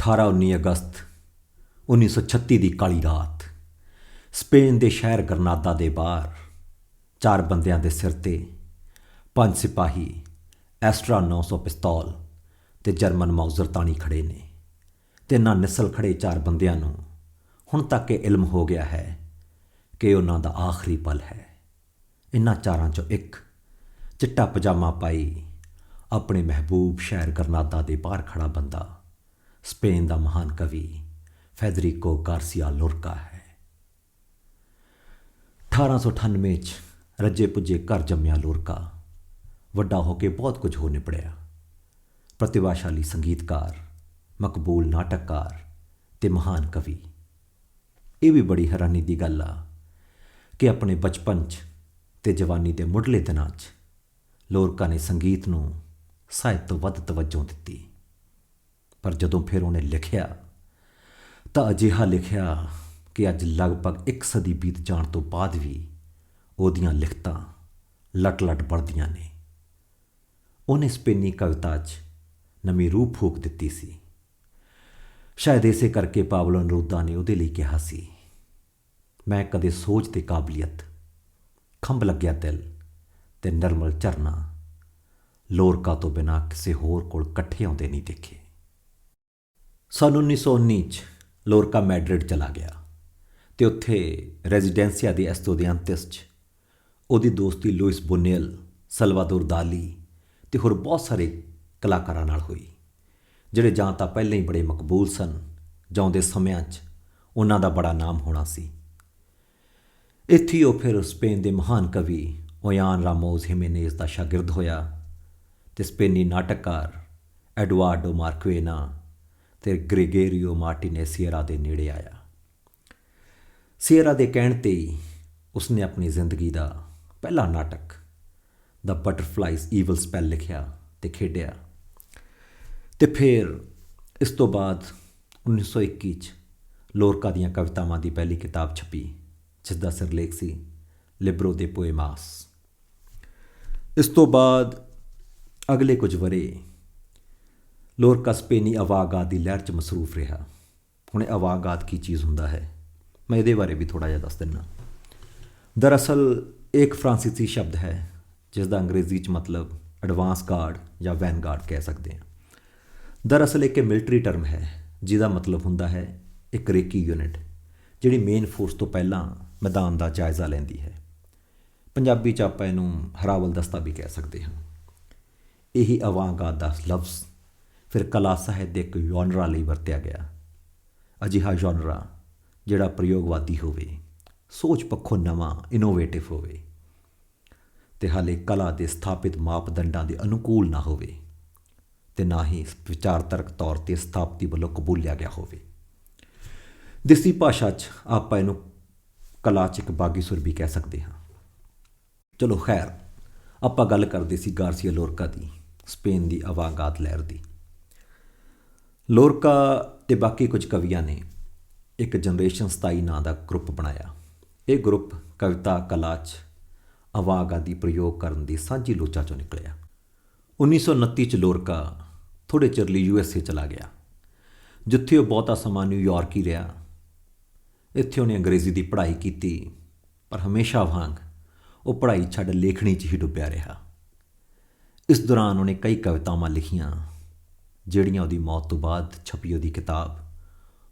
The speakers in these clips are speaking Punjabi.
18-19 ਅਗਸਤ 1936 ਦੀ ਕਾਲੀ ਰਾਤ, ਸਪੇਨ ਦੇ ਸ਼ਹਿਰ ਗਰਨਾਦਾ ਦੇ ਬਾਹਰ, ਚਾਰ ਬੰਦਿਆਂ ਦੇ ਸਿਰ ਤੇ ਪੰਜ ਸਿਪਾਹੀ ਐਸਟਰਾ 900 ਪਿਸਤੌਲ ਤੇ ਜਰਮਨ ਮਾਊਜ਼ਰ ਤਾਣੀ ਖੜੇ ਨੇ ਤੇ ਨਾ ਨਿਸਲ ਖੜੇ ਚਾਰ ਬੰਦਿਆਂ ਨੂੰ ਹੁਣ ਤੱਕ ਇਹ ਇਲਮ ਹੋ ਗਿਆ ਹੈ ਕਿ ਉਹਨਾਂ ਦਾ ਆਖਰੀ ਪਲ ਹੈ। ਇਨ੍ਹਾਂ ਚਾਰਾਂ ਚੋਂ ਇੱਕ ਚਿੱਟਾ ਪਜਾਮਾ ਪਾਈ ਆਪਣੇ ਮਹਿਬੂਬ ਸ਼ਹਿਰ ਗਰਨਾਦਾ ਦੇ ਬਾਹਰ ਖੜਾ ਬੰਦਾ ਸਪੇਨ ਦਾ ਮਹਾਨ ਕਵੀ ਫੈਦਰਿਕੋ ਗਾਰਸੀਆ ਲੋਰਕਾ ਹੈ। 1898 ਚ ਰੱਜੇ ਪੁੱਜੇ ਘਰ ਜੰਮਿਆ ਲੋਰਕਾ। ਵੱਡਾ ਹੋ ਕੇ ਬਹੁਤ ਕੁਝ ਹੋ ਨਿਪੜਿਆ। ਪ੍ਰਤਿਭਾਸ਼ਾਲੀ ਸੰਗੀਤਕਾਰ, ਮਕਬੂਲ ਨਾਟਕਕਾਰ ਤੇ ਮਹਾਨ ਕਵੀ। ਇਹ ਵੀ ਬੜੀ ਹੈਰਾਨੀ ਦੀ ਗੱਲ ਆ ਕਿ ਆਪਣੇ ਬਚਪਨ 'ਚ ਤੇ ਜਵਾਨੀ ਦੇ ਮੁੱਢਲੇ ਦਿਨਾਂ 'ਚ ਲੋਰਕਾ ਨੇ ਸੰਗੀਤ ਨੂੰ ਸਾਹਿਤ ਤੋਂ ਵੱਧ ਤਵੱਜੋ ਦਿੱਤੀ। ਪਰ ਜਦੋਂ ਫਿਰ ਉਹਨੇ ਲਿਖਿਆ, ਤਾਂ ਅਜਿਹਾ ਲਿਖਿਆ ਕਿ ਅੱਜ ਲਗਭਗ ਇੱਕ ਸਦੀ ਬੀਤ ਜਾਣ ਤੋਂ ਬਾਅਦ ਵੀ ਉਹਦੀਆਂ ਲਿਖਤਾਂ ਲਟ-ਲਟ ਪੜਦੀਆਂ ਨੇ। ਉਹਨੇ ਸਪੇਨੀ ਕਵਿਤਾ 'ਚ ਨਵੀਂ ਰੂਹ ਫੂਕ ਦਿੱਤੀ ਸੀ। ਸ਼ਾਇਦ ਇਸੇ ਕਰਕੇ ਪਾਵਲੋ ਨਰੂਦਾ ਨੇ ਉਹਦੇ ਲਈ ਕਿਹਾ ਸੀ, ਮੈਂ ਕਦੇ ਸੋਚ ਤੇ ਕਾਬਲੀਅਤ, ਖੰਭ ਲੱਗਿਆ ਦਿਲ ਤੇ ਨਰਮਲ ਝਰਨਾ ਲੋਰਕਾ ਤੋਂ ਬਿਨਾ ਕਿਸੇ ਹੋਰ ਕੋਲ ਇਕੱਠੇ ਆਉਂਦੇ ਨਹੀਂ ਦੇਖੇ। ਸਨ 1919 ਚ ਲੋਰਕਾ ਮੈਡਰਿਡ ਚਲਾ ਗਿਆ ਤੇ ਉੱਥੇ ਰੈਜ਼ੀਡੈਂਸੀਆ ਦੇ ਐਸਟੂਡੀਆਂਟਿਸ ਚ। ਉਹਦੀ ਦੋਸਤੀ ਲੂਇਸ ਬੁਨੇਲ ਸਲਵਾਡੋਰ ਦਾਲੀ ਤੇ ਹੋਰ ਬਹੁਤ ਸਾਰੇ ਕਲਾਕਾਰਾਂ ਨਾਲ ਹੋਈ, ਜਿਹੜੇ ਜਾਂ ਤਾਂ ਪਹਿਲਾਂ ਹੀ ਬੜੇ ਮਕਬੂਲ ਸਨ ਜਾਂਦੇ ਸਮਿਆਂ 'ਚ ਉਹਨਾਂ ਦਾ ਬੜਾ ਨਾਮ ਹੋਣਾ ਸੀ। ਇੱਥੇ ਉਹ ਫਿਰ ਸਪੇਨ ਦੇ ਮਹਾਨ ਕਵੀ ਓਯਾਨ ਰਾਮੋਸ ਹਿਮੇਨੇਜ਼ ਦਾ ਸ਼ਾਗਿਰਦ ਹੋਇਆ ਤੇ ਸਪੇਨੀ ਨਾਟਕਕਾਰ ਐਡਵਾਰਡੋ ਮਾਰਕਵੇਨਾ ਤੇ ਗ੍ਰੇਗੇਰੀਓ ਮਾਰਟੀਨੇ ਸੀਅਰਾ ਦੇ ਨੇੜੇ ਆਇਆ। ਸੀਰਾ ਦੇ ਕਹਿਣ ਤੇ ਹੀ ਉਸਨੇ ਆਪਣੀ ਜ਼ਿੰਦਗੀ ਦਾ ਪਹਿਲਾ ਨਾਟਕ ਦਾ ਬਟਰਫਲਾਈਜ਼ ਈਵਲ ਸਪੈਲ ਲਿਖਿਆ ਤੇ ਖੇਡਿਆ। ਤੇ ਫਿਰ ਇਸ ਤੋਂ ਬਾਅਦ 1921 ਚ ਲੋਰਕਾ ਦੀਆਂ ਕਵਿਤਾਵਾਂ ਦੀ ਪਹਿਲੀ ਕਿਤਾਬ ਛਪੀ, ਜਿਸ ਦਾ ਸਿਰਲੇਖ ਸੀ, ਲਿਬਰੋ ਦੇ ਪੋਏਮਾਸ ਇਸ ਤੋਂ ਬਾਅਦ ਅਗਲੇ ਕੁਝ ਵਰੇ ਲੋਰਕਾ ਸਪੇਨੀ ਅਵਾਗਾਦ ਦੀ ਲਹਿਰ 'ਚ ਮਸਰੂਫ ਰਿਹਾ। ਹੁਣ ਇਹ ਅਵਾਗਾਦ ਕੀ ਚੀਜ਼ ਹੁੰਦਾ ਹੈ? ਮੈਂ ਇਹਦੇ ਬਾਰੇ ਵੀ ਥੋੜਾ ਜਿਹਾ ਦੱਸ ਦਿੰਨਾ ਦਰਅਸਲ ਇੱਕ ਫ੍ਰਾਂਸੀਸੀ ਸ਼ਬਦ ਹੈ, ਜਿਸ ਦਾ ਅੰਗਰੇਜ਼ੀ 'ਚ ਮਤਲਬ ਐਡਵਾਂਸ ਗਾਰਡ ਜਾਂ ਵੈਨ ਗਾਰਡ ਕਹਿ ਸਕਦੇ ਹਾਂ। ਦਰਅਸਲ, ਇੱਕ ਮਿਲਟਰੀ ਟਰਮ ਹੈ, ਜਿਹਦਾ ਮਤਲਬ ਹੁੰਦਾ ਹੈ ਇੱਕ ਰੇਕੀ ਯੂਨਿਟ ਜਿਹੜੀ ਮੇਨ ਫੋਰਸ ਤੋਂ ਪਹਿਲਾਂ ਮੈਦਾਨ ਦਾ ਜਾਇਜ਼ਾ ਲੈਂਦੀ ਹੈ। ਪੰਜਾਬੀ 'ਚ ਆਪਾਂ ਇਹਨੂੰ ਹਰਾਵਲ ਦਸਤਾ ਵੀ ਕਹਿ ਸਕਦੇ ਹਾਂ। ਇਹੀ ਅਵਾਂਗਾਦ ਦਾ ਲਫ਼ਜ਼ ਫਿਰ ਕਲਾ ਸਾਹਿਤ ਦੇ ਇੱਕ ਯੋਨਰਾ ਲਈ ਵਰਤਿਆ ਗਿਆ। ਅਜਿਹਾ ਯੋਨਰਾ ਜਿਹੜਾ ਪ੍ਰਯੋਗਵਾਦੀ ਹੋਵੇ, ਸੋਚ ਪੱਖੋਂ ਨਵਾਂ ਇਨੋਵੇਟਿਵ ਹੋਵੇ ਤੇ ਹਾਲੇ ਕਲਾ ਦੇ ਸਥਾਪਿਤ ਮਾਪਦੰਡਾਂ ਦੇ ਅਨੁਕੂਲ ਨਾ ਹੋਵੇ ਤੇ ਨਾ ਹੀ ਵਿਚਾਰਤਰਕ ਤੌਰ ਤੇ ਸਥਾਪਤੀ ਵੱਲੋਂ ਕਬੂਲਿਆ ਗਿਆ ਹੋਵੇ। ਦੇਸੀ ਭਾਸ਼ਾ 'ਚ ਆਪਾਂ ਇਹਨੂੰ ਕਲਾ 'ਚ ਇੱਕ ਬਾਗੀ ਸੁਰ ਵੀ ਕਹਿ ਸਕਦੇ ਹਾਂ। ਚਲੋ ਖੈਰ, ਆਪਾਂ ਗੱਲ ਕਰਦੇ ਸੀ ਗਾਰਸੀਆ ਲੋਰਕਾ ਦੀ, ਸਪੇਨ ਦੀ ਅਵਾਗਾਦ ਲਹਿਰ ਦੀ। ਲੋਰਕਾ ਤੇ ਬਾਕੀ ਕੁਝ ਕਵੀਆਂ ਨੇ ਇੱਕ ਜਨਰੇਸ਼ਨ 27 ਨਾਂ ਦਾ ਗਰੁੱਪ ਬਣਾਇਆ। ਇਹ ਗਰੁੱਪ ਕਵਿਤਾ, ਕਲਾ 'ਚ ਅਵਾਗਾਦੀ ਪ੍ਰਯੋਗ ਕਰਨ ਦੀ ਸਾਂਝੀ ਲੋਚਾ ਚੋਂ ਨਿਕਲਿਆ। 1929 ਚ ਲੋਰਕਾ ਥੋੜੇ ਚਿਰ ਲਈ ਯੂਐਸਏ ਚਲਾ ਗਿਆ। ਜਿੱਥੇ ਉਹ ਬਹੁਤਾ ਸਮਾਂ ਨਿਊਯਾਰਕ ਹੀ ਰਿਹਾ। ਇੱਥੇ ਉਹਨੇ ਅੰਗਰੇਜ਼ੀ ਦੀ ਪੜ੍ਹਾਈ ਕੀਤੀ, ਪਰ ਹਮੇਸ਼ਾ ਵਾਂਗ ਉਹ ਪੜ੍ਹਾਈ ਛੱਡ ਲੇਖਣੀ 'ਚ ਹੀ ਡੁੱਬਿਆ ਰਿਹਾ। ਇਸ ਦੌਰਾਨ ਉਹਨੇ ਕਈ ਕਵਿਤਾਵਾਂ ਲਿਖੀਆਂ। ਜਿਹੜੀਆਂ ਉਹਦੀ ਮੌਤ ਤੋਂ ਬਾਅਦ ਛਪੀ ਉਹਦੀ ਕਿਤਾਬ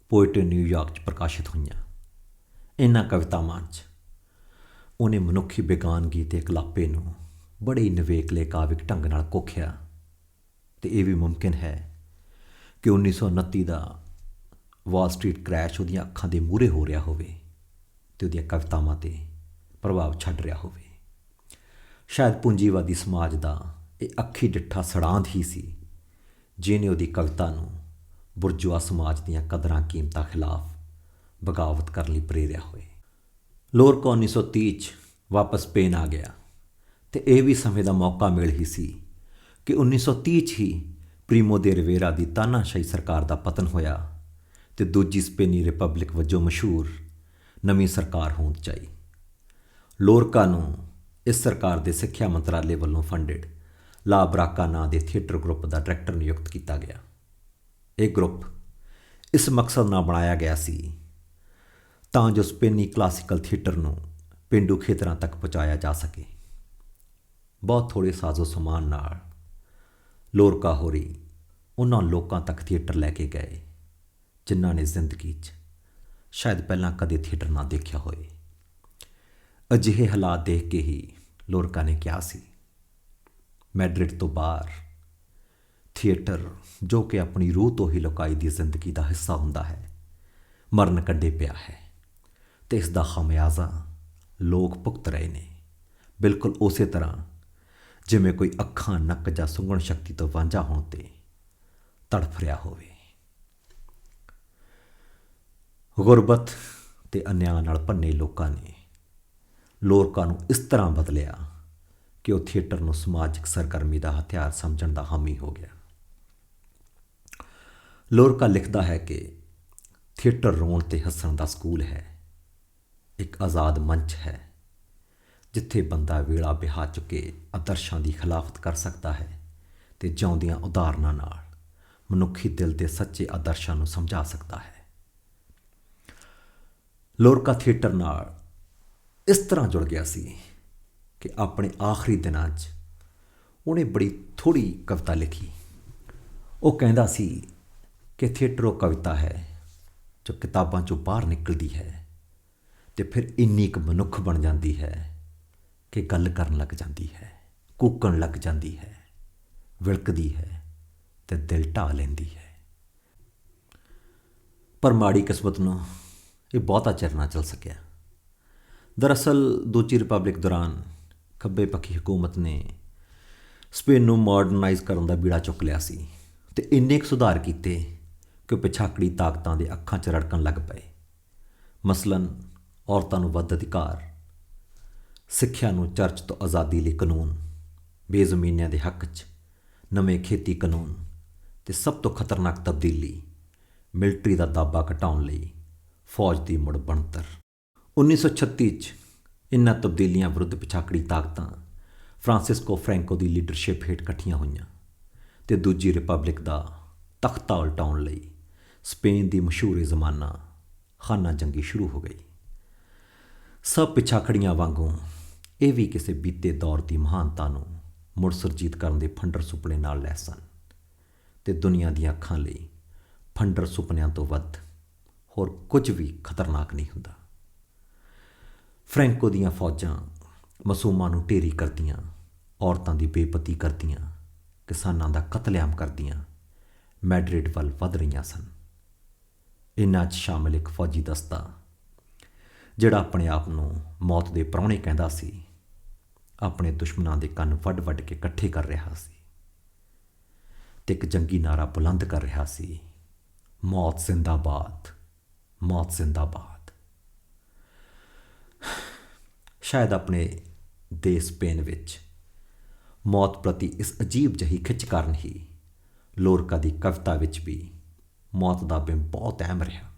ਪੋਇਟਰੀ ਨਿਊਯਾਰਕ 'ਚ ਪ੍ਰਕਾਸ਼ਿਤ ਹੋਈਆਂ। ਇਹਨਾਂ ਕਵਿਤਾਵਾਂ 'ਚ ਉਹਨੇ ਮਨੁੱਖੀ ਬੇਗਾਨਗੀ ਤੇ ਇਕਲਾਪੇ ਨੂੰ ਬੜੇ ਹੀ ਨਿਵੇਕਲੇ ਕਾਵਿਕ ਢੰਗ ਨਾਲ ਕੋਖਿਆ ਤੇ ਇਹ ਵੀ ਮੁਮਕਿਨ ਹੈ ਕਿ 1929 ਦਾ ਵਾਲ ਸਟਰੀਟ ਕ੍ਰੈਸ਼ ਉਹਦੀਆਂ ਅੱਖਾਂ ਦੇ ਮੂਹਰੇ ਹੋ ਰਿਹਾ ਹੋਵੇ ਤੇ ਉਹਦੀਆਂ ਕਵਿਤਾਵਾਂ ਤੇ ਪ੍ਰਭਾਵ ਛੱਡ ਰਿਹਾ ਹੋਵੇ। ਸ਼ਾਇਦ ਪੂੰਜੀਵਾਦੀ ਸਮਾਜ ਦਾ ਇਹ ਅੱਖੀ ਡਿੱਠਾ ਸੜਾਂਦ ਹੀ ਸੀ ਜਿਹਨੇ ਉਹਦੀ ਕਵਿਤਾ ਨੂੰ ਬੁਰਜੁਆ ਸਮਾਜ ਦੀਆਂ ਕਦਰਾਂ ਕੀਮਤਾਂ ਖਿਲਾਫ ਬਗਾਵਤ ਕਰਨ ਲਈ ਪ੍ਰੇਰਿਆ ਹੋਏ। ਲੋਰਕਾ 1930 ਚ ਵਾਪਸ ਸਪੇਨ ਆ ਗਿਆ ਤੇ ਇਹ ਵੀ ਸਮੇਂ ਦਾ ਮੌਕਾ ਮਿਲ ਹੀ ਸੀ ਕਿ 1930 ਚ ਹੀ ਪ੍ਰੀਮੋ ਦੇ ਰਿਵੇਰਾ ਦੀ ਤਾਨਾਸ਼ਾਹੀ ਸਰਕਾਰ ਦਾ ਪਤਨ ਹੋਇਆ ਤੇ ਦੂਜੀ ਸਪੇਨੀ ਰਿਪਬਲਿਕ ਵਜੋਂ ਮਸ਼ਹੂਰ ਨਵੀਂ ਸਰਕਾਰ ਹੋਂਦ ਚਾਈ। ਲੋਰਕਾ ਨੂੰ ਇਸ ਸਰਕਾਰ ਦੇ ਸਿੱਖਿਆ ਮੰਤਰਾਲੇ ਵੱਲੋਂ ਫੰਡਡ ਲਾ ਬਰਾਕਾ ਨਾਂ ਦੇ ਥੀਏਟਰ ਗਰੁੱਪ ਦਾ ਡਾਇਰੈਕਟਰ ਨਿਯੁਕਤ ਕੀਤਾ ਗਿਆ। ਇਹ ਗਰੁੱਪ ਇਸ ਮਕਸਦ ਨਾਲ ਬਣਾਇਆ ਗਿਆ ਸੀ ਤਾਂ ਜੋ ਸਪੇਨੀ ਕਲਾਸੀਕਲ ਥੀਏਟਰ ਨੂੰ ਪਿੰਡੂ ਖੇਤਰਾਂ ਤੱਕ ਪਹੁੰਚਾਇਆ ਜਾ ਸਕੇ। ਬਹੁਤ ਥੋੜੇ ਸਾਜ਼ੋ ਸਮਾਨ ਨਾਲ ਲੋਰਕਾ ਹੋਰੀ ਉਹਨਾਂ ਲੋਕਾਂ ਤੱਕ ਥੀਏਟਰ ਲੈ ਕੇ ਗਏ, ਜਿਨ੍ਹਾਂ ਨੇ ਜ਼ਿੰਦਗੀ 'ਚ ਸ਼ਾਇਦ ਪਹਿਲਾਂ ਕਦੇ ਥੀਏਟਰ ਨਾ ਦੇਖਿਆ ਹੋਵੇ ਅਜਿਹੇ ਹਾਲਾਤ ਦੇਖ ਕੇ ਹੀ ਲੋਰਕਾ ਨੇ ਕਿਹਾ ਸੀ ਮੈਡਰਿਡ ਤੋਂ ਬਾਹਰ। ਥੀਏਟਰ, ਜੋ ਕਿ ਆਪਣੀ ਰੂਹ ਤੋਂ ਹੀ ਲੁਕਾਈ ਦੀ ਜ਼ਿੰਦਗੀ ਦਾ ਹਿੱਸਾ ਹੁੰਦਾ ਹੈ, ਮਰਨ ਕੰਢੇ ਪਿਆ ਹੈ। ਤੇ ਇਸ ਦਾ ਖਮਿਆਜ਼ਾ ਲੋਕ ਭੁਗਤ ਰਹੇ ਨੇ। ਬਿਲਕੁਲ ਉਸੇ ਤਰ੍ਹਾਂ, ਜਿਵੇਂ ਕੋਈ ਅੱਖਾਂ, ਨੱਕ ਜਾਂ ਸੁੰਘਣ ਸ਼ਕਤੀ ਤੋਂ ਵਾਂਝਾ ਹੋਣ ਤੇ ਤੜਫ ਰਿਹਾ ਹੋਵੇ। ਗੁਰਬਤ ਤੇ ਅਨਿਆਂ ਨਾਲ ਭੰਨੇ ਲੋਕਾਂ ਨੇ ਲੋਰਕਾ ਨੂੰ ਇਸ ਤਰ੍ਹਾਂ ਬਦਲਿਆ ਕਿ ਉਹ ਥੀਏਟਰ ਨੂੰ ਸਮਾਜਿਕ ਸਰਗਰਮੀ ਦਾ ਹਥਿਆਰ ਸਮਝਣ ਦਾ ਹਾਮੀ ਹੋ ਗਿਆ। ਲੋਰਕਾ ਲਿਖਦਾ ਹੈ ਕਿ ਥੀਏਟਰ ਰੋਣ ਤੇ ਹੱਸਣ ਦਾ ਸਕੂਲ ਹੈ। ਇੱਕ ਆਜ਼ਾਦ ਮੰਚ ਹੈ, ਜਿੱਥੇ ਬੰਦਾ ਵੇਲਾ ਬਿਹਾ ਚੁੱਕੇ ਆਦਰਸ਼ਾਂ ਦੀ ਖਿਲਾਫਤ ਕਰ ਸਕਦਾ ਹੈ ਤੇ ਜਿਉਂਦੀਆਂ ਉਦਾਹਰਨਾਂ ਨਾਲ ਮਨੁੱਖੀ ਦਿਲ ਦੇ ਸੱਚੇ ਆਦਰਸ਼ਾਂ ਨੂੰ ਸਮਝਾ ਸਕਦਾ ਹੈ। ਲੋਰਕਾ ਥੀਏਟਰ ਨਾਲ ਇਸ ਤਰ੍ਹਾਂ ਜੁੜ ਗਿਆ ਸੀ ਕਿ ਆਪਣੇ ਆਖਰੀ ਦਿਨਾਂ 'ਚ ਉਹਨੇ ਬੜੀ ਥੋੜੀ ਕਵਿਤਾ ਲਿਖੀ। ਉਹ ਕਹਿੰਦਾ ਸੀ ਕਿ ਥੀਏਟਰ ਉਹ ਕਵਿਤਾ ਹੈ ਜੋ ਕਿਤਾਬਾਂ 'ਚੋਂ ਬਾਹਰ ਨਿਕਲਦੀ ਹੈ ਤੇ ਫਿਰ ਇੰਨੀ ਕੁ ਮਨੁੱਖ ਬਣ ਜਾਂਦੀ ਹੈ ਕਿ ਗੱਲ ਕਰਨ ਲੱਗ ਜਾਂਦੀ ਹੈ, ਕੂਕਣ ਲੱਗ ਜਾਂਦੀ ਹੈ, ਵਿਲਕਦੀ ਹੈ ਤੇ ਦਿਲ ਢਾ ਲੈਂਦੀ ਹੈ। ਪਰ ਮਾੜੀ ਕਿਸਮਤ ਨੂੰ ਇਹ ਬਹੁਤਾ ਚਿਰ ਨਾ ਚੱਲ ਸਕਿਆ। ਦਰਅਸਲ ਦੂਜੀ ਰਿਪਬਲਿਕ ਦੌਰਾਨ ਖੱਬੇ ਪੱਖੀ ਹਕੂਮਤ ਨੇ ਸਪੇਨ ਨੂੰ ਮਾਡਰਨਾਈਜ਼ ਕਰਨ ਦਾ ਬੀੜਾ ਚੁੱਕ ਲਿਆ ਸੀ ਤੇ ਇੰਨੇ ਕੁ ਸੁਧਾਰ ਕੀਤੇ ਕਿ ਪਿਛਾਕੜੀ ਤਾਕਤਾਂ ਦੇ ਅੱਖਾਂ 'ਚ ਰੜਕਣ ਲੱਗ ਪਏ। ਮਸਲਨ ਔਰਤਾਂ ਨੂੰ ਵੱਧ ਅਧਿਕਾਰ, ਸਿੱਖਿਆ ਨੂੰ ਚਰਚ ਤੋਂ ਆਜ਼ਾਦੀ ਲਈ ਕਾਨੂੰਨ, ਬੇਜ਼ਮੀਨਿਆਂ ਦੇ ਹੱਕ 'ਚ ਨਵੇਂ ਖੇਤੀ ਕਾਨੂੰਨ ਤੇ ਸਭ ਤੋਂ ਖਤਰਨਾਕ ਤਬਦੀਲੀ ਮਿਲਟਰੀ ਦਾ ਦਾਬਾ ਘਟਾਉਣ ਲਈ ਫੌਜ ਦੀ ਮੁੜ ਬਣਤਰ। 1936 'ਚ ਇਨ੍ਹਾਂ ਤਬਦੀਲੀਆਂ ਵਿਰੁੱਧ ਪਿਛਾਕੜੀ ਤਾਕਤਾਂ ਫ੍ਰਾਂਸਿਸਕੋ ਫ੍ਰੈਂਕੋ ਦੀ ਲੀਡਰਸ਼ਿਪ ਹੇਠ ਇਕੱਠੀਆਂ ਹੋਈਆਂ ਤੇ ਦੂਜੀ ਰਿਪਬਲਿਕ ਦਾ ਤਖਤਾ ਉਲਟਾਉਣ ਲਈ ਸਪੇਨ ਦੀ ਮਸ਼ਹੂਰ ਜ਼ਮਾਨਾ ਖਾਨਾ ਜੰਗੀ ਸ਼ੁਰੂ ਹੋ ਗਈ। ਸਭ ਪਿਛਾਕੜੀਆਂ ਵਾਂਗੂ ਇਹ ਵੀ ਕਿਸੇ ਬੀਤੇ ਦੌਰ ਦੀ ਮਹਾਨਤਾ ਨੂੰ ਮੁੜ ਸੁਰਜੀਤ ਕਰਨ ਦੇ ਫੰਡਰ ਸੁਪਨੇ ਨਾਲ ਲੈ ਸਨ ਤੇ ਦੁਨੀਆ ਦੀਆਂ ਅੱਖਾਂ ਲਈ ਫੰਡਰ ਸੁਪਨਿਆਂ ਤੋਂ ਵੱਧ ਹੋਰ ਕੁਝ ਵੀ ਖਤਰਨਾਕ ਨਹੀਂ ਹੁੰਦਾ। ਫ੍ਰੈਂਕੋ ਦੀਆਂ ਫੌਜਾਂ ਮਾਸੂਮਾਂ ਨੂੰ ਢੇਰੀ ਕਰਦੀਆਂ, ਔਰਤਾਂ ਦੀ ਬੇਪਤੀ ਕਰਦੀਆਂ, ਕਿਸਾਨਾਂ ਦਾ ਕਤਲੇਆਮ ਕਰਦੀਆਂ, ਮੈਡਰਿਡ ਵੱਲ ਵਧ ਰਹੀਆਂ ਸਨ। ਇਨ੍ਹਾਂ 'ਚ ਸ਼ਾਮਿਲ ਇੱਕ ਫੌਜੀ ਦਸਤਾ, ਜਿਹੜਾ ਆਪਣੇ ਆਪ ਨੂੰ ਮੌਤ ਦੇ ਪ੍ਰਾਹੁਣੇ ਕਹਿੰਦਾ ਸੀ, ਆਪਣੇ ਦੁਸ਼ਮਣਾਂ ਦੇ ਕੰਨ ਵੱਡ-ਵੱਡ ਕੇ ਇਕੱਠੇ ਕਰ ਰਿਹਾ ਸੀ ਤੇ ਇੱਕ ਜੰਗੀ ਨਾਰਾ ਬੁਲੰਦ ਕਰ ਰਿਹਾ ਸੀ, ਮੌਤ ਜ਼ਿੰਦਾਬਾਦ ਮੌਤ ਜ਼ਿੰਦਾਬਾਦ। ਸ਼ਾਇਦ ਆਪਣੇ ਦੇਸ਼ ਸਪੇਨ ਵਿੱਚ। ਮੌਤ ਪ੍ਰਤੀ ਇਸ ਅਜੀਬ ਜਹੀ ਖਿੱਚ ਕਾਰਨ ਹੀ ਲੋਰਕਾ ਦੀ ਕਵਿਤਾ ਵਿੱਚ ਵੀ ਮੌਤ ਦਾ ਬਿੰਬ ਬਹੁਤ ਅਹਿਮ ਰਿਹਾ।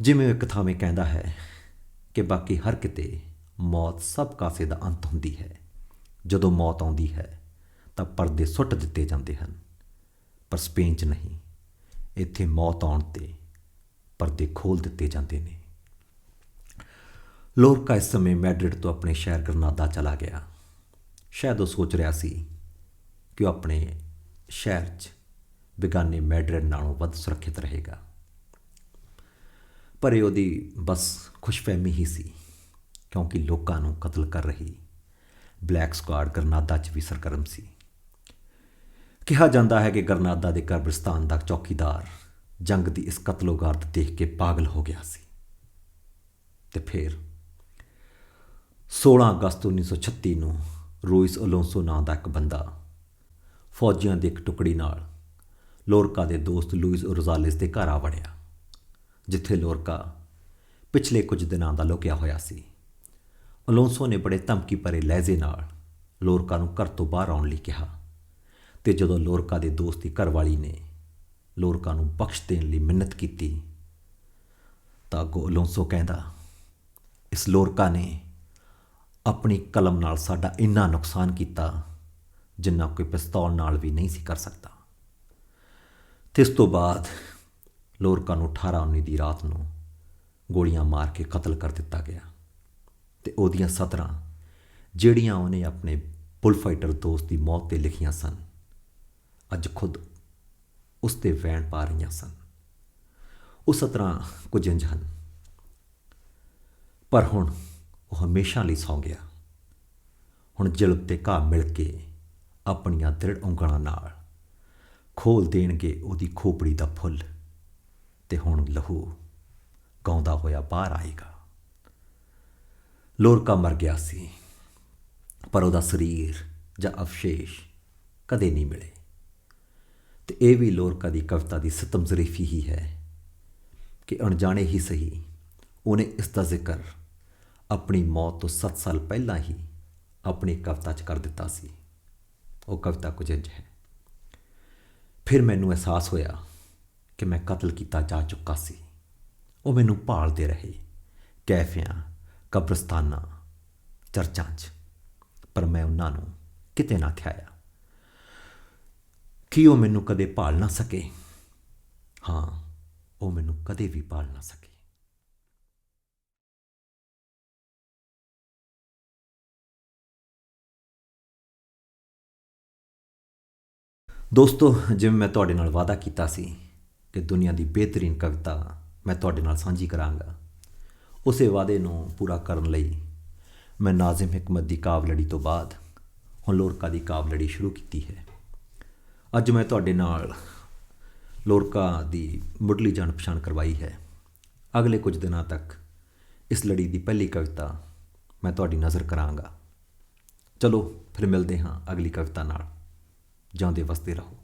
ਜਿਵੇਂ ਇੱਕ ਥਾਵੇਂ ਕਹਿੰਦਾ ਹੈ ਕਿ ਬਾਕੀ ਹਰ ਕਿਤੇ ਮੌਤ ਸਭ ਕਾਸੇ ਦਾ ਅੰਤ ਹੁੰਦੀ ਹੈ। ਜਦੋਂ ਮੌਤ ਆਉਂਦੀ ਹੈ ਤਾਂ ਪਰਦੇ ਸੁੱਟ ਦਿੱਤੇ ਜਾਂਦੇ ਹਨ, ਪਰ ਸਪੇਨ 'ਚ ਨਹੀਂ। ਇੱਥੇ ਮੌਤ ਆਉਣ ਤੇ ਪਰਦੇ ਖੋਲ ਦਿੱਤੇ ਜਾਂਦੇ ਨੇ। ਲੋਰਕਾ ਇਸ ਸਮੇਂ ਮੈਡਰਿਡ ਤੋਂ ਆਪਣੇ ਸ਼ਹਿਰ ਗਰਨਾਦਾ ਚਲਾ ਗਿਆ। ਸ਼ਾਇਦ ਉਹ ਸੋਚ ਰਿਹਾ ਸੀ ਕਿ ਉਹ ਆਪਣੇ ਸ਼ਹਿਰ 'ਚ ਬਿਗਾਨੇ ਮੈਡਰਿਡ ਨਾਲੋਂ ਵੱਧ ਸੁਰੱਖਿਅਤ ਰਹੇਗਾ। ਪਰ ਇਹ ਉਹਦੀ ਬਸ ਖੁਸ਼ਫਹਿਮੀ ਹੀ ਸੀ, ਕਿਉਂਕਿ ਲੋਕਾਂ ਨੂੰ ਕਤਲ ਕਰ ਰਹੀ ਬਲੈਕ ਸਕੁਆਡ ਗਰਨਾਦਾ 'ਚ ਵੀ ਸਰਗਰਮ ਸੀ। ਕਿਹਾ ਜਾਂਦਾ ਹੈ ਕਿ ਗਰਨਾਦਾ ਦੇ ਕਬਰਸਤਾਨ ਦਾ ਚੌਕੀਦਾਰ ਜੰਗ ਦੀ ਇਸ ਕਤਲੋਗਾਰਤ ਦੇਖ ਕੇ ਪਾਗਲ ਹੋ ਗਿਆ ਸੀ। ਤੇ ਫਿਰ 16 ਅਗਸਤ 1936 ਨੂੰ ਰੂਇਸ ਅਲੋਂਸੋ ਨਾਂ ਦਾ ਇੱਕ ਬੰਦਾ ਫੌਜੀਆਂ ਦੀ ਇੱਕ ਟੁਕੜੀ ਨਾਲ ਲੋਰਕਾ ਦੇ ਦੋਸਤ ਲੂਇਸ ਰੋਜ਼ਾਲਿਸ ਦੇ ਘਰ ਆ ਵੜਿਆ, ਜਿੱਥੇ ਲੋਰਕਾ ਪਿਛਲੇ ਕੁਝ ਦਿਨਾਂ ਦਾ ਲੁਕਿਆ ਹੋਇਆ ਸੀ। ਅਲੋਂਸੋ ਨੇ ਬੜੇ ਧਮਕੀ ਭਰੇ ਲਹਿਜੇ ਨਾਲ ਲੋਰਕਾ ਨੂੰ ਘਰ ਤੋਂ ਬਾਹਰ ਆਉਣ ਲਈ ਕਿਹਾ ਤੇ ਜਦੋਂ ਲੋਰਕਾ ਦੇ ਦੋਸਤ ਦੀ ਘਰਵਾਲੀ ਨੇ ਲੋਰਕਾ ਨੂੰ ਬਖਸ਼ ਦੇਣ ਲਈ ਮਿੰਨਤ ਕੀਤੀ, ਤਾਂ ਅੱਗੋਂ ਅਲੋਂਸੋ ਕਹਿੰਦਾ, ਇਸ ਲੋਰਕਾ ਨੇ ਆਪਣੀ ਕਲਮ ਨਾਲ ਸਾਡਾ ਇੰਨਾ ਨੁਕਸਾਨ ਕੀਤਾ, ਜਿੰਨਾ ਕੋਈ ਪਿਸਤੌਲ ਨਾਲ ਵੀ ਨਹੀਂ ਸੀ ਕਰ ਸਕਦਾ। ਤੇ ਇਸ ਤੋਂ ਬਾਅਦ ਲੋਰਕਾ ਨੂੰ 18-19 ਦੀ ਰਾਤ ਨੂੰ ਗੋਲੀਆਂ ਮਾਰ ਕੇ ਕਤਲ ਕਰ ਦਿੱਤਾ ਗਿਆ ਤੇ ਉਹਦੀਆਂ ਸਤਰਾਂ, ਜਿਹੜੀਆਂ ਉਹਨੇ ਆਪਣੇ ਬੁਲਫਾਈਟਰ ਦੋਸਤ ਦੀ ਮੌਤ ਤੇ ਲਿਖੀਆਂ ਸਨ, ਅੱਜ ਖੁਦ ਉਸ ਤੇ ਵੈਣ ਪਾ ਰਹੀਆਂ ਸਨ। ਉਹ ਸਤਰਾਂ ਕੁਝ ਇੰਝ ਹਨ। ਪਰ ਹੁਣ ਉਹ ਹਮੇਸ਼ਾ ਲਈ ਸੌਂ ਗਿਆ। ਹੁਣ ਜਿਲਬ ਤੇ ਘਾਹ ਮਿਲ ਕੇ ਆਪਣੀਆਂ ਦ੍ਰਿੜ ਉਂਗਲਾਂ ਨਾਲ ਖੋਲ ਦੇਣਗੇ ਉਹਦੀ ਖੋਪੜੀ ਦਾ ਫੁੱਲ ਤੇ ਹੁਣ ਲਹੂ ਗਾਉਂਦਾ ਹੋਇਆ ਬਾਹਰ ਆਏਗਾ। ਲੋਰਕਾ ਮਰ ਗਿਆ ਸੀ, ਪਰ ਉਹਦਾ ਸਰੀਰ ਜਾਂ ਅਵਸ਼ੇਸ਼ ਕਦੇ ਨਹੀਂ ਮਿਲੇ। ਤੇ ਇਹ ਵੀ ਲੋਰਕਾ ਦੀ ਕਵਿਤਾ ਦੀ ਸਤਮ ਜ਼ਰੀਫੀ ਹੀ ਹੈ ਕਿ ਅਣਜਾਣੇ ਹੀ ਸਹੀ, ਉਹਨੇ ਇਸ ਦਾ ਜ਼ਿਕਰ ਆਪਣੀ ਮੌਤ ਤੋਂ 7 ਸਾਲ ਪਹਿਲਾਂ ਹੀ ਆਪਣੀ ਕਵਿਤਾ 'ਚ ਕਰ ਦਿੱਤਾ ਸੀ। ਉਹ ਕਵਿਤਾ ਕੁਝ ਇੰਝ ਹੈ। ਫਿਰ ਮੈਨੂੰ ਅਹਿਸਾਸ ਹੋਇਆ ਕਿ ਮੈਂ ਕਤਲ ਕੀਤਾ ਜਾ ਚੁੱਕਾ ਸੀ। ਉਹ ਮੈਨੂੰ ਭਾਲਦੇ ਰਹੇ ਕੈਫਿਆਂ, ਕਬਰਸਤਾਨਾਂ, ਚਰਚਾਂ 'ਚ। ਪਰ ਮੈਂ ਉਹਨਾਂ ਨੂੰ ਕਿਤੇ ਨਾ ਥਿਆਇਆ ਕੀ ਉਹ ਮੈਨੂੰ ਕਦੇ ਭਾਲ ਨਾ ਸਕੇ? ਹਾਂ, ਉਹ ਮੈਨੂੰ ਕਦੇ ਵੀ ਭਾਲ ਨਾ ਸਕੇ। ਦੋਸਤੋ, ਜਿਵੇਂ ਮੈਂ ਤੁਹਾਡੇ ਨਾਲ ਵਾਅਦਾ ਕੀਤਾ ਸੀ ਕਿ ਦੁਨੀਆ ਦੀ ਬਿਹਤਰੀਨ ਕਵਿਤਾ ਮੈਂ ਤੁਹਾਡੇ ਨਾਲ ਸਾਂਝੀ ਕਰਾਂਗਾ, ਉਸੇ ਵਾਅਦੇ ਨੂੰ ਪੂਰਾ ਕਰਨ ਲਈ ਮੈਂ ਨਾਜ਼ਿਮ ਹਕਮਤ ਦੀ ਕਾਵਲੜੀ ਤੋਂ ਬਾਅਦ ਹੁਣ ਲੋਰਕਾ ਦੀ ਕਾਵਲੜੀ ਸ਼ੁਰੂ ਕੀਤੀ ਹੈ। ਅੱਜ ਮੈਂ ਤੁਹਾਡੇ ਨਾਲ ਲੋਰਕਾ ਦੀ ਮੁੱਢਲੀ ਜਾਣ ਪਛਾਣ ਕਰਵਾਈ ਹੈ। ਅਗਲੇ ਕੁਝ ਦਿਨਾਂ ਤੱਕ ਇਸ ਲੜੀ ਦੀ ਪਹਿਲੀ ਕਵਿਤਾ ਮੈਂ ਤੁਹਾਡੀ ਨਜ਼ਰ ਕਰਾਂਗਾ। ਚਲੋ, ਫਿਰ ਮਿਲਦੇ ਹਾਂ ਅਗਲੀ ਕਵਿਤਾ ਨਾਲ। ਜਾਂਦੇ ਵਸਦੇ ਰਹੋ।